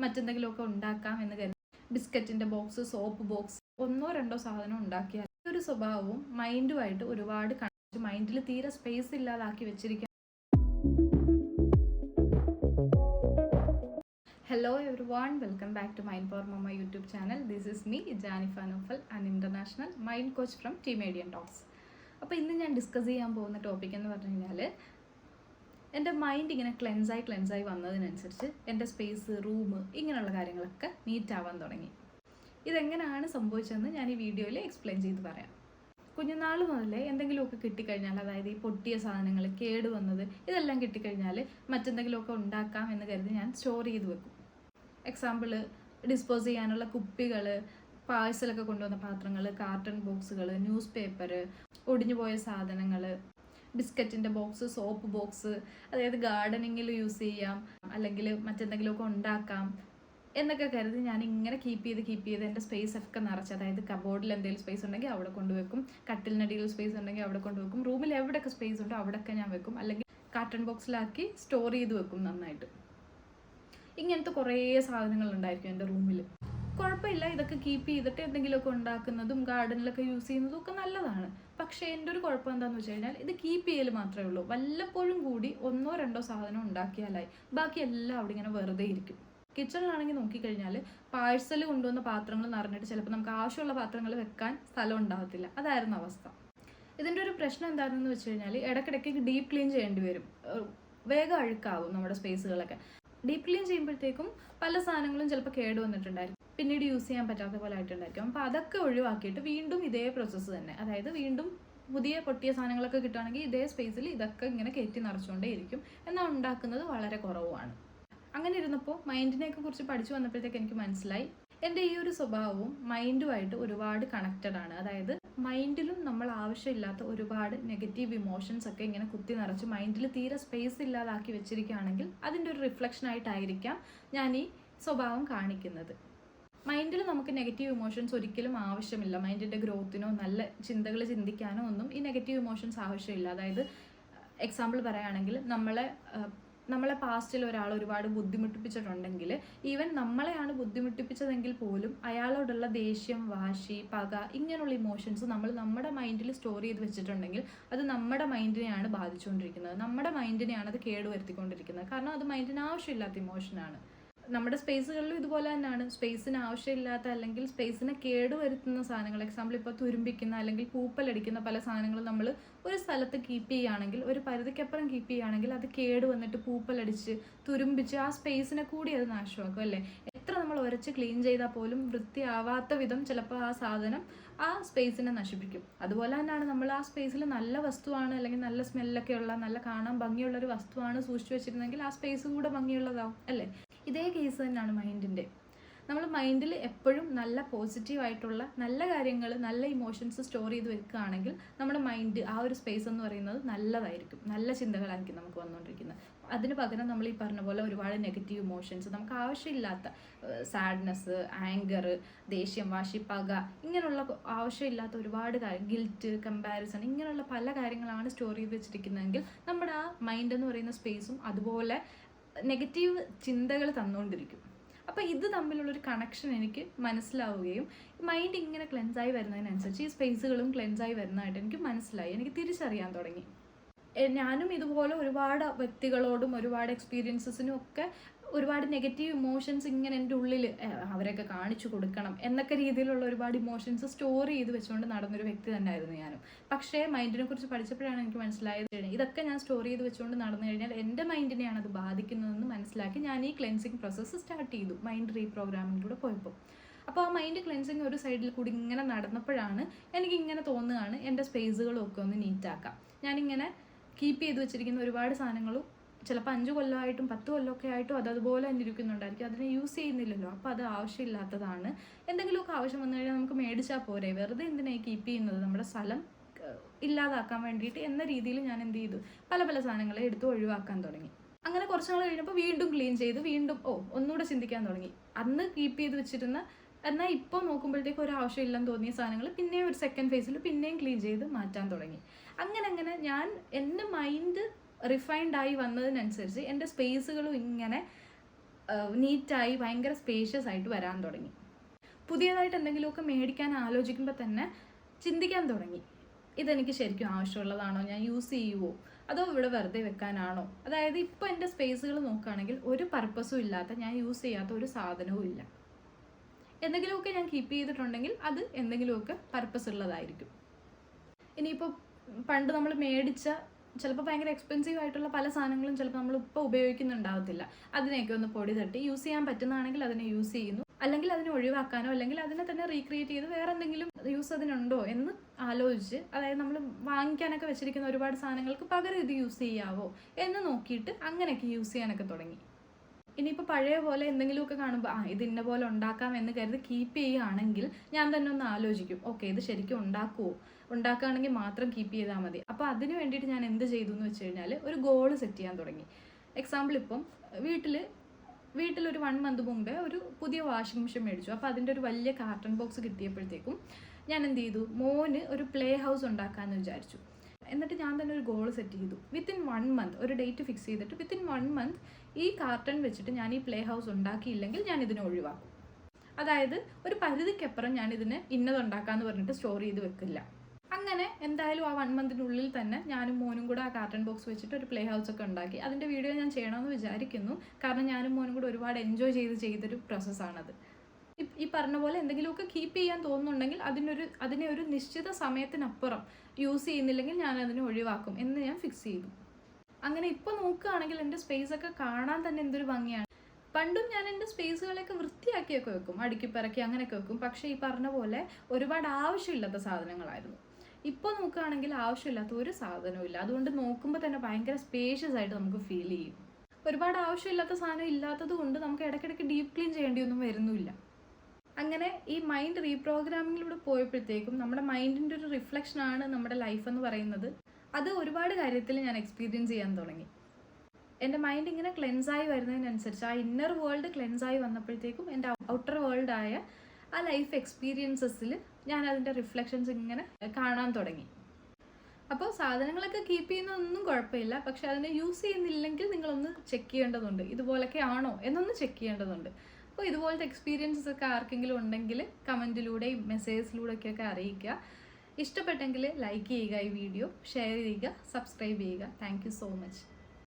മറ്റെന്തെങ്കിലുമൊക്കെ ഉണ്ടാക്കാം എന്ന് കരുതി. ബിസ്ക്കറ്റിന്റെ ബോക്സ് സോപ്പ് ബോക്സ് ഒന്നോ രണ്ടോ സാധനം ഉണ്ടാക്കിയാൽ ഈ ഒരു സ്വഭാവവും മൈൻഡുമായിട്ട് ഒരുപാട് കണക്ട് മൈൻഡിൽ തീരെ സ്പേസ് ഇല്ലാതാക്കി വെച്ചിരിക്കുക hello everyone welcome back to mind power mamma YouTube channel this is me Janifa Noufal and international mind coach from T median talks അപ്പോൾ ഇന്ന് ഞാൻ ഡിസ്കസ് ചെയ്യാൻ പോകുന്ന ടോപ്പിക് എന്ന് പറഞ്ഞു കഴിഞ്ഞാൽ എന്റെ മൈൻഡ് ഇങ്ങനെ ക്ലെൻസായി ക്ലെൻസായി വന്നതിനനുസരിച്ച് എന്റെ സ്പേസ് റൂം ഇങ്ങനെയുള്ള കാര്യങ്ങളൊക്കെ നീറ്റ് ആവാൻ തുടങ്ങി. ഇതെങ്ങനെയാണ് സംഭവിച്ചതെന്ന് ഞാൻ ഈ വീഡിയോയിൽ എക്സ്പ്ലെയിൻ ചെയ്ത് പറയാം. കുഞ്ഞുനാൾ മുതലേ എന്തെങ്കിലുമൊക്കെ കിട്ടിക്കഴിഞ്ഞാൽ അതായത് ഈ പൊട്ടിയ സാധനങ്ങൾ കേട് വന്നത് ഇതെല്ലാം കിട്ടിക്കഴിഞ്ഞാൽ മറ്റെന്തെങ്കിലുമൊക്കെ ഉണ്ടാക്കാം എന്ന് കരുതി ഞാൻ സ്റ്റോർ ചെയ്ത് വെക്കും. എക്സാമ്പിൾ ഡിസ്പോസ് ചെയ്യാനുള്ള കുപ്പികൾ പാഴ്സലൊക്കെ കൊണ്ടുവന്ന പാത്രങ്ങൾ കാർട്ടൺ ബോക്സുകൾ ന്യൂസ് പേപ്പർ ഒടിഞ്ഞു പോയ സാധനങ്ങൾ ബിസ്ക്കറ്റിന്റെ ബോക്സ് സോപ്പ് ബോക്സ് അതായത് ഗാർഡനിങ്ങിൽ യൂസ് ചെയ്യാം അല്ലെങ്കിൽ മറ്റെന്തെങ്കിലുമൊക്കെ ഉണ്ടാക്കാം എന്നൊക്കെ കരുതി ഞാൻ ഇങ്ങനെ കീപ്പ് ചെയ്ത് കീപ്പ് ചെയ്ത് എന്റെ സ്പേസ് ഒക്കെ നിറച്ച് അതായത് കബോർഡിൽ എന്തെങ്കിലും സ്പേസ് ഉണ്ടെങ്കിൽ അവിടെ കൊണ്ടുവെക്കും കട്ടിലിനടിയിൽ സ്പേസ് ഉണ്ടെങ്കിൽ അവിടെ കൊണ്ടുവെക്കും റൂമിൽ എവിടെയൊക്കെ സ്പേസ് ഉണ്ടോ അവിടെയൊക്കെ ഞാൻ വെക്കും അല്ലെങ്കിൽ കാർട്ടൺ ബോക്സിലാക്കി സ്റ്റോർ ചെയ്ത് വെക്കും നന്നായിട്ട്. ഇങ്ങനത്തെ കുറേ സാധനങ്ങൾ ഉണ്ടായിരിക്കും എന്റെ റൂമിൽ കുഴപ്പമില്ല ഇതൊക്കെ കീപ്പ് ചെയ്തിട്ട് എന്തെങ്കിലുമൊക്കെ ഉണ്ടാക്കുന്നതും ഗാർഡനിലൊക്കെ യൂസ് ചെയ്യുന്നതും ഒക്കെ നല്ലതാണ്. പക്ഷേ എന്റെ ഒരു കുഴപ്പം എന്താണെന്ന് വെച്ച് കഴിഞ്ഞാൽ ഇത് കീപ്പ് ചെയ്യൽ മാത്രമേ ഉള്ളൂ. വല്ലപ്പോഴും കൂടി ഒന്നോ രണ്ടോ സാധനം ഉണ്ടാക്കിയാലായി. ബാക്കി എല്ലാം അവിടെ ഇങ്ങനെ വെറുതെ ഇരിക്കും. കിച്ചണിലാണെങ്കിൽ നോക്കിക്കഴിഞ്ഞാൽ പാഴ്സൽ കൊണ്ടുവന്ന പാത്രങ്ങൾ നിറഞ്ഞിട്ട് ചിലപ്പോൾ നമുക്ക് ആവശ്യമുള്ള പാത്രങ്ങൾ വെക്കാൻ സ്ഥലം ഉണ്ടാകത്തില്ല. അതായിരുന്നു അവസ്ഥ. ഇതിന്റെ ഒരു പ്രശ്നം എന്താണെന്ന് വെച്ച് കഴിഞ്ഞാൽ ഇടയ്ക്കിടയ്ക്ക് ഡീപ്പ് ക്ലീൻ ചെയ്യേണ്ടി വരും. വേഗം അഴുക്കാവും നമ്മുടെ സ്പേസുകളൊക്കെ ഡീപ്പ് ക്ലീൻ ചെയ്യുമ്പോഴത്തേക്കും പല സാധനങ്ങളും ചിലപ്പോൾ കേട് വന്നിട്ടുണ്ടായിരിക്കും. പിന്നീട് യൂസ് ചെയ്യാൻ പറ്റാത്ത പോലെ ആയിട്ടുണ്ടായിരിക്കും. അപ്പോൾ അതൊക്കെ ഒഴിവാക്കിയിട്ട് വീണ്ടും ഇതേ പ്രോസസ്സ് തന്നെ. അതായത് വീണ്ടും പുതിയ പൊട്ടിയ സാധനങ്ങളൊക്കെ കിട്ടുകയാണെങ്കിൽ ഇതേ സ്പേസിൽ ഇതൊക്കെ ഇങ്ങനെ കയറ്റി നിറച്ചുകൊണ്ടേ ഇരിക്കും. എന്നാൽ ഉണ്ടാക്കുന്നത് വളരെ കുറവാണ് അങ്ങനെ ഇരുന്നപ്പോൾ മൈൻഡിനെയൊക്കെ കുറിച്ച് പഠിച്ചു വന്നപ്പോഴത്തേക്ക് എനിക്ക് മനസ്സിലായി. എന്റെ ഈ ഒരു സ്വഭാവവും മൈൻഡുമായിട്ട് ഒരുപാട് കണക്റ്റഡ് ആണ്. അതായത് മൈൻഡിലും നമ്മൾ ആവശ്യമില്ലാത്ത ഒരുപാട് നെഗറ്റീവ് ഇമോഷൻസ് ഒക്കെ ഇങ്ങനെ കുത്തി നിറച്ച് മൈൻഡിൽ തീരെ സ്പേസ് ഇല്ലാതാക്കി വെച്ചിരിക്കുകയാണെങ്കിൽ അതിന്റെ ഒരു റിഫ്ലക്ഷൻ ആയിട്ടായിരിക്കാം ഞാൻ ഈ സ്വഭാവം കാണിക്കുന്നത്. മൈൻഡിൽ നമുക്ക് നെഗറ്റീവ് ഇമോഷൻസ് ഒരിക്കലും ആവശ്യമില്ല. മൈൻഡിന്റെ ഗ്രോത്തിനോ നല്ല ചിന്തകൾ ചിന്തിക്കാനോ ഒന്നും ഈ നെഗറ്റീവ് ഇമോഷൻസ് ആവശ്യമില്ല. അതായത് എക്സാമ്പിൾ പറയുകയാണെങ്കിൽ നമ്മളെ നമ്മളെ പാസ്റ്റിൽ ഒരാൾ ഒരുപാട് ബുദ്ധിമുട്ടിപ്പിച്ചിട്ടുണ്ടെങ്കിൽ ഈവൻ നമ്മളെയാണ് ബുദ്ധിമുട്ടിപ്പിച്ചതെങ്കിൽ പോലും അയാളോടുള്ള ദേഷ്യം വാശി പക ഇങ്ങനെയുള്ള ഇമോഷൻസ് നമ്മൾ നമ്മുടെ മൈൻഡിൽ സ്റ്റോർ ചെയ്ത് വെച്ചിട്ടുണ്ടെങ്കിൽ അത് നമ്മുടെ മൈൻഡിനെയാണ് ബാധിച്ചുകൊണ്ടിരിക്കുന്നത്. നമ്മുടെ മൈൻഡിനെയാണ് അത് കേടുവരുത്തിക്കൊണ്ടിരിക്കുന്നത്. കാരണം അത് മൈൻഡിന് ആവശ്യമില്ലാത്ത ഇമോഷനാണ് നമ്മുടെ സ്പേസുകളിലും ഇതുപോലെ തന്നെയാണ്. സ്പേസിന് ആവശ്യമില്ലാത്ത അല്ലെങ്കിൽ സ്പേസിനെ കേടുവരുത്തുന്ന സാധനങ്ങൾ എക്സാമ്പിൾ ഇപ്പോൾ തുരുമ്പിക്കുന്ന അല്ലെങ്കിൽ പൂപ്പലടിക്കുന്ന പല സാധനങ്ങളും നമ്മൾ ഒരു സ്ഥലത്ത് കീപ്പ് ചെയ്യുകയാണെങ്കിൽ ഒരു പരിധിക്കപ്പുറം കീപ്പ് ചെയ്യുകയാണെങ്കിൽ അത് കേട് വന്നിട്ട് പൂപ്പലടിച്ച് തുരുമ്പിച്ച് ആ സ്പേസിനെ കൂടി അത് നാശമാക്കും അല്ലേ? എത്ര നമ്മൾ ഉരച്ച് ക്ലീൻ ചെയ്താൽ പോലും വൃത്തിയാവാത്ത വിധം ചിലപ്പോൾ ആ സാധനം ആ സ്പേസിനെ നശിപ്പിക്കും. അതുപോലെ തന്നെയാണ് നമ്മൾ ആ സ്പേസിൽ നല്ല വസ്തുവാണ് അല്ലെങ്കിൽ നല്ല സ്മെല്ലൊക്കെ ഉള്ള നല്ല കാണാൻ ഭംഗിയുള്ള ഒരു വസ്തുവാണ് സൂക്ഷിച്ചു വെച്ചിരുന്നെങ്കിൽ ആ സ്പേസ് കൂടെ ഭംഗിയുള്ളതാവും അല്ലേ? ഇതേ കേസ് തന്നെയാണ് മൈൻഡിന്റെ നമ്മൾ മൈൻഡിൽ എപ്പോഴും നല്ല പോസിറ്റീവ് ആയിട്ടുള്ള നല്ല കാര്യങ്ങൾ നല്ല ഇമോഷൻസ് സ്റ്റോർ ചെയ്ത് വെക്കുകയാണെങ്കിൽ നമ്മുടെ മൈൻഡ് ആ ഒരു സ്പേസ് എന്ന് പറയുന്നത് നല്ലതായിരിക്കും. നല്ല ചിന്തകളായിരിക്കും നമുക്ക് വന്നുകൊണ്ടിരിക്കുന്നത്. അതിന് പകരം നമ്മൾ ഈ പറഞ്ഞ പോലെ ഒരുപാട് നെഗറ്റീവ് ഇമോഷൻസ് നമുക്ക് ആവശ്യമില്ലാത്ത സാഡ്നെസ് ആങ്കർ ദേഷ്യം വാശി പക ഇങ്ങനെയുള്ള ആവശ്യമില്ലാത്ത ഒരുപാട് കാര്യം ഗിൽറ്റ് കമ്പാരിസൺ ഇങ്ങനെയുള്ള പല കാര്യങ്ങളാണ് സ്റ്റോർ ചെയ്ത് വെച്ചിരിക്കുന്നതെങ്കിൽ നമ്മുടെ ആ മൈൻഡ് എന്ന് പറയുന്ന സ്പേസും അതുപോലെ നെഗറ്റീവ് ചിന്തകൾ തന്നുകൊണ്ടിരിക്കും. അപ്പോൾ ഇത് തമ്മിലുള്ളൊരു കണക്ഷൻ എനിക്ക് മനസ്സിലാവുകയും മൈൻഡ് ഇങ്ങനെ ക്ലെൻസായി വരുന്നതിനനുസരിച്ച് ഈ സ്പേസുകളും ക്ലെൻസായി വരുന്നതായിട്ട് എനിക്ക് മനസ്സിലായി. എനിക്ക് തിരിച്ചറിയാൻ തുടങ്ങി. ഞാനും ഇതുപോലെ ഒരുപാട് വ്യക്തികളോടും ഒരുപാട് എക്സ്പീരിയൻസസിനും ഒക്കെ ഒരുപാട് നെഗറ്റീവ് ഇമോഷൻസ് ഇങ്ങനെ എന്റെ ഉള്ളിൽ അവരൊക്കെ കാണിച്ചു കൊടുക്കണം എന്നൊക്കെ രീതിയിലുള്ള ഒരുപാട് ഇമോഷൻസ് സ്റ്റോർ ചെയ്ത് വെച്ചുകൊണ്ട് നടന്നൊരു വ്യക്തി തന്നെയായിരുന്നു ഞാനും. പക്ഷേ മൈൻഡിനെ കുറിച്ച് പഠിച്ചപ്പോഴാണ് എനിക്ക് മനസ്സിലായത് ഇതൊക്കെ ഞാൻ സ്റ്റോർ ചെയ്ത് വെച്ചുകൊണ്ട് നടന്നു കഴിഞ്ഞാൽ എന്റെ മൈൻഡിനെയാണ് അത് ബാധിക്കുന്നതെന്ന് മനസ്സിലാക്കി ഞാൻ ഈ ക്ലെൻസിങ് പ്രോസസ്സ് സ്റ്റാർട്ട് ചെയ്തു മൈൻഡ് റീപ്രോഗ്രാമിങ്ങിലൂടെ പോയപ്പോൾ. അപ്പോൾ ആ മൈൻഡ് ക്ലെൻസിങ് ഒരു സൈഡിൽ കൂടി ഇങ്ങനെ നടന്നപ്പോഴാണ് എനിക്ക് ഇങ്ങനെ തോന്നുകയാണ് എന്റെ സ്പേസുകളൊക്കെ ഒന്ന് നീറ്റാക്കാം ഞാനിങ്ങനെ കീപ്പ് ചെയ്ത് വെച്ചിരിക്കുന്ന ഒരുപാട് സാധനങ്ങളും ചിലപ്പോൾ അഞ്ച് കൊല്ലമായിട്ടും പത്ത് കൊല്ലമൊക്കെ ആയിട്ടും അത് അതുപോലെ തന്നെ ഇരിക്കുന്നുണ്ടായിരിക്കും അതിനെ യൂസ് ചെയ്യുന്നില്ലല്ലോ. അപ്പോൾ അത് ആവശ്യമില്ലാത്തതാണ്. എന്തെങ്കിലുമൊക്കെ ആവശ്യം വന്നു കഴിഞ്ഞാൽ നമുക്ക് മേടിച്ചാൽ പോരെ. വെറുതെ എന്തിനായി കീപ്പ് ചെയ്യുന്നത്? നമ്മുടെ സ്ഥലം ഇല്ലാതാക്കാൻ വേണ്ടിയിട്ട് എന്ന രീതിയിൽ ഞാൻ എന്ത് ചെയ്തു? പല പല സാധനങ്ങളെ എടുത്ത് ഒഴിവാക്കാൻ തുടങ്ങി. അങ്ങനെ കുറച്ച് നാൾ കഴിഞ്ഞപ്പോൾ വീണ്ടും ക്ലീൻ ചെയ്ത്. വീണ്ടും ഓ ഒന്നുകൂടെ ചിന്തിക്കാൻ തുടങ്ങി. അന്ന് കീപ്പ് ചെയ്ത് വെച്ചിരുന്ന എന്നാൽ ഇപ്പോൾ നോക്കുമ്പോഴത്തേക്ക് ഒരു ആവശ്യമില്ലെന്ന് തോന്നിയ സാധനങ്ങൾ പിന്നെയും ഒരു സെക്കൻഡ് ഫേസിൽ പിന്നെയും ക്ലീൻ ചെയ്ത് മാറ്റാൻ തുടങ്ങി. അങ്ങനെ അങ്ങനെ ഞാൻ എന്റെ മൈൻഡ് റിഫൈൻഡ് ആയി വന്നതിനനുസരിച്ച് എന്റെ സ്പേസുകളും ഇങ്ങനെ നീറ്റായി ഭയങ്കര സ്പേഷ്യസ് ആയിട്ട് വരാൻ തുടങ്ങി. പുതിയതായിട്ട് എന്തെങ്കിലുമൊക്കെ മേടിക്കാൻ ആലോചിക്കുമ്പോൾ തന്നെ ചിന്തിക്കാൻ തുടങ്ങി. ഇതെനിക്ക് ശരിക്കും ആവശ്യമുള്ളതാണോ? ഞാൻ യൂസ് ചെയ്യുമോ അതോ ഇവിടെ വെറുതെ വെക്കാനാണോ? അതായത് ഇപ്പോൾ എന്റെ സ്പേസുകൾ നോക്കുകയാണെങ്കിൽ ഒരു പർപ്പസും ഇല്ലാത്ത ഞാൻ യൂസ് ചെയ്യാത്ത ഒരു സാധനവും ഇല്ല. എന്തെങ്കിലുമൊക്കെ ഞാൻ കീപ്പ് ചെയ്തിട്ടുണ്ടെങ്കിൽ അത് എന്തെങ്കിലുമൊക്കെ പർപ്പസ് ഉള്ളതായിരിക്കും. ഇനിയിപ്പോൾ പണ്ട് നമ്മൾ മേടിച്ച ചിലപ്പോൾ ഭയങ്കര എക്സ്പെൻസീവ് ആയിട്ടുള്ള പല സാധനങ്ങളും ചിലപ്പോൾ നമ്മൾ ഇപ്പോൾ ഉപയോഗിക്കുന്നുണ്ടാവത്തില്ല. അതിനെയൊക്കെ ഒന്ന് പൊടി തട്ടി യൂസ് ചെയ്യാൻ പറ്റുന്നതാണെങ്കിൽ അതിനെ യൂസ് ചെയ്യുന്നു. അല്ലെങ്കിൽ അതിനെ ഒഴിവാക്കാനോ അല്ലെങ്കിൽ അതിനെ തന്നെ റീക്രിയേറ്റ് ചെയ്ത് വേറെ എന്തെങ്കിലും യൂസ് അതിനുണ്ടോ എന്ന് ആലോചിച്ച് അതായത് നമ്മൾ വാങ്ങിക്കാനൊക്കെ വെച്ചിരിക്കുന്ന ഒരുപാട് സാധനങ്ങൾക്ക് പകരം ഇത് യൂസ് ചെയ്യാവോ എന്ന് നോക്കിയിട്ട് അങ്ങനെയൊക്കെ യൂസ് ചെയ്യാനൊക്കെ തുടങ്ങി. ഇനിയിപ്പോൾ പഴയ പോലെ എന്തെങ്കിലുമൊക്കെ കാണുമ്പോൾ ആ ഇത് ഇന്ന പോലെ ഉണ്ടാക്കാം എന്ന് കരുതി കീപ്പ് ചെയ്യുകയാണെങ്കിൽ ഞാൻ തന്നെ ഒന്ന് ആലോചിക്കും ഓക്കെ ഇത് ശരിക്കും ഉണ്ടാക്കുമോ ഉണ്ടാക്കുകയാണെങ്കിൽ മാത്രം കീപ്പ് ചെയ്താൽ മതി. അപ്പോൾ അതിന് വേണ്ടിയിട്ട് ഞാൻ എന്ത് ചെയ്തു എന്ന് വെച്ച് കഴിഞ്ഞാൽ ഒരു ഗോൾ സെറ്റ് ചെയ്യാൻ തുടങ്ങി. എക്സാമ്പിൾ ഇപ്പം വീട്ടിൽ ഒരു വൺ മന്ത് മുമ്പേ ഒരു പുതിയ വാഷിംഗ് മെഷീൻ മേടിച്ചു. അപ്പോൾ അതിന്റെ ഒരു വലിയ കാർട്ടൺ ബോക്സ് കിട്ടിയപ്പോഴത്തേക്കും ഞാൻ എന്ത് ചെയ്തു? മോന് ഒരു പ്ലേ ഹൗസ് ഉണ്ടാക്കാമെന്ന് വിചാരിച്ചു. എന്നിട്ട് ഞാൻ തന്നെ ഒരു ഗോൾ സെറ്റ് ചെയ്തു. വിത്തിൻ വൺ മന്ത് ഒരു ഡേറ്റ് ഫിക്സ് ചെയ്തിട്ട് വിത്തിൻ വൺ മന്ത് ഈ കാർട്ടൺ വെച്ചിട്ട് ഞാൻ ഈ പ്ലേ ഹൗസ് ഉണ്ടാക്കിയില്ലെങ്കിൽ ഞാൻ ഇതിനെ ഒഴിവാക്കും. അതായത് ഒരു പരിധിക്കപ്പുറം ഞാൻ ഇതിനെ ഇന്നതുണ്ടാക്കാന്ന് പറഞ്ഞിട്ട് സ്റ്റോർ ചെയ്ത് വെക്കില്ല. അങ്ങനെ എന്തായാലും ആ വൺ മന്തിനുള്ളിൽ തന്നെ ഞാനും മോനും കൂടെ ആ കാർട്ടൺ ബോക്സ് വെച്ചിട്ട് ഒരു പ്ലേ ഹൗസ് ഒക്കെ ഉണ്ടാക്കി. അതിന്റെ വീഡിയോ ഞാൻ ചെയ്യണമെന്ന് വിചാരിക്കുന്നു. കാരണം ഞാനും മോനും കൂടെ ഒരുപാട് എൻജോയ് ചെയ്ത് ചെയ്തൊരു പ്രോസസ്സാണത് ഈ- പറഞ്ഞ പോലെ എന്തെങ്കിലുമൊക്കെ കീപ്പ് ചെയ്യാൻ തോന്നുന്നുണ്ടെങ്കിൽ അതിനൊരു അതിനെ ഒരു നിശ്ചിത സമയത്തിനപ്പുറം യൂസ് ചെയ്യുന്നില്ലെങ്കിൽ ഞാൻ അതിനെ ഒഴിവാക്കും എന്ന് ഞാൻ ഫിക്സ് ചെയ്തു. അങ്ങനെ ഇപ്പോൾ നോക്കുകയാണെങ്കിൽ എന്റെ സ്പേസ് ഒക്കെ കാണാൻ തന്നെ എന്തൊരു ഭംഗിയാണ്. പണ്ടും ഞാൻ എന്റെ സ്പേസുകളൊക്കെ വൃത്തിയാക്കിയൊക്കെ വെക്കും അടുക്കിപ്പിറക്കി അങ്ങനെയൊക്കെ വെക്കും. പക്ഷേ ഈ പറഞ്ഞ പോലെ ഒരുപാട് ആവശ്യമില്ലാത്ത സാധനങ്ങളായിരുന്നു. ഇപ്പോൾ നോക്കുകയാണെങ്കിൽ ആവശ്യമില്ലാത്ത ഒരു സാധനവും ഇല്ല. അതുകൊണ്ട് നോക്കുമ്പോൾ തന്നെ ഭയങ്കര സ്പേഷ്യസ് ആയിട്ട് നമുക്ക് ഫീൽ ചെയ്യും. ഒരുപാട് ആവശ്യമില്ലാത്ത സാധനം ഇല്ലാത്തത് കൊണ്ട് നമുക്ക് ഇടയ്ക്കിടയ്ക്ക് ഡീപ് ക്ലീൻ ചെയ്യേണ്ടിയൊന്നും വരുന്നില്ല അങ്ങനെ ഈ മൈൻഡ് റീപ്രോഗ്രാമിങ്ങിലൂടെ പോയപ്പോഴത്തേക്കും നമ്മുടെ മൈൻഡിന്റെ ഒരു റിഫ്ലക്ഷൻ ആണ് നമ്മുടെ ലൈഫ് എന്ന് പറയുന്നത്. അത് ഒരുപാട് കാര്യത്തിൽ ഞാൻ എക്സ്പീരിയൻസ് ചെയ്യാൻ തുടങ്ങി. എന്റെ മൈൻഡ് ഇങ്ങനെ ക്ലെൻസായി വരുന്നതിനനുസരിച്ച് ആ ഇന്നർ വേൾഡ് ക്ലെൻസായി വന്നപ്പോഴത്തേക്കും എന്റെ ഔട്ടർ വേൾഡായ ആ ലൈഫ് എക്സ്പീരിയൻസസിൽ ഞാൻ അതിന്റെ റിഫ്ലക്ഷൻസ് ഇങ്ങനെ കാണാൻ തുടങ്ങി. അപ്പോൾ സാധനങ്ങളൊക്കെ കീപ്പ് ചെയ്യുന്നതൊന്നും കുഴപ്പമില്ല. പക്ഷെ അതിനെ യൂസ് ചെയ്യുന്നില്ലെങ്കിൽ നിങ്ങളൊന്ന് ചെക്ക് ചെയ്യേണ്ടതുണ്ട്. ഇതുപോലൊക്കെ ആണോ എന്നൊന്ന് ചെക്ക് ചെയ്യേണ്ടതുണ്ട്. അപ്പോൾ ഇതുപോലത്തെ എക്സ്പീരിയൻസസ് ഒക്കെ ആർക്കെങ്കിലും ഉണ്ടെങ്കിൽ കമന്റിലൂടെയും ഒക്കെ അറിയിക്കുക. ഇഷ്ടപ്പെട്ടെങ്കിൽ ലൈക്ക് ചെയ്യുക ഈ വീഡിയോ ഷെയർ ചെയ്യുക സബ്സ്ക്രൈബ് ചെയ്യുക. Thank so much